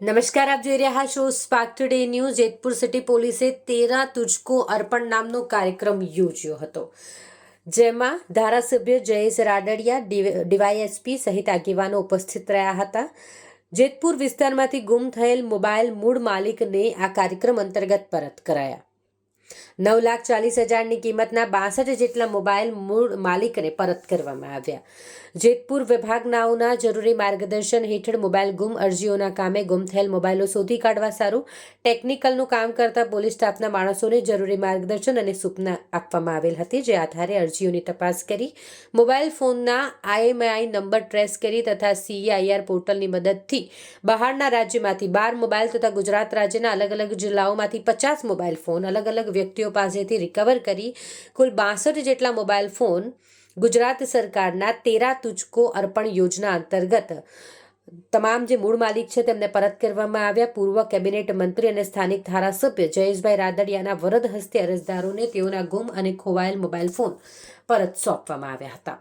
નમસ્કાર, આપ જોઈ રહ્યા છો spark today news Jetpur city પોલીસે તેરા તુજકો અર્પણ નામનો કાર્યક્રમ યોજ્યો હતો. જેમાં ધારાસભ્ય જયેશ રાડડિયા ડીવાયએસપી સહિત આગેવાનો ઉપસ્થિત રહ્યા હતા. જેતપુર વિસ્તારમાંથી ગુમ થયેલ મોબાઈલ મૂળ માલિકને આ કાર્યક્રમ અંતર્ગત પરત કરાયા. નવ લાખ ચાલીસ હજારની કિંમતના બાસઠ જેટલા મોબાઈલ મૂળ માલિકને પરત કરવામાં આવ્યા. જેતપુર વિભાગનાઓના જરૂરી માર્ગદર્શન હેઠળ મોબાઈલ ગુમ અરજીઓના કામે ગુમ થયેલ મોબાઈલો શોધી કાઢવા સારું, ટેકનિકલનું કામ કરતા પોલીસ સ્ટાફના માણસોને જરૂરી માર્ગદર્શન અને સૂચના આપવામાં આવેલ હતી, જે આધારે અરજીઓની તપાસ કરી, મોબાઈલ ફોનના આઈએમઆઈ નંબર ટ્રેસ કરી તથા સીઆઈઆર પોર્ટલની મદદથી બહારના રાજ્યમાંથી બાર મોબાઈલ તથા ગુજરાત રાજ્યના અલગ અલગ જિલ્લાઓમાંથી પચાસ મોબાઈલ ફોન, અલગ અલગ વ્યક્તિઓ પાસેથી રિકવર કરી કુલ બાસઠ જેટલા મોબાઈલ ફોન ગુજરાત સરકારના તેરા તુચકો અર્પણ યોજના અંતર્ગત તમામ જે મૂળ માલિક છે તેમને પરત કરવામાં આવ્યા. પૂર્વ કેબિનેટ મંત્રી અને સ્થાનિક ધારાસભ્ય જયેશભાઈ રાદડિયાના વરદ હસ્તે અરજદારોને તેઓના ગુમ અને ખોવાયેલ મોબાઈલ ફોન પરત સોંપવામાં આવ્યા હતા.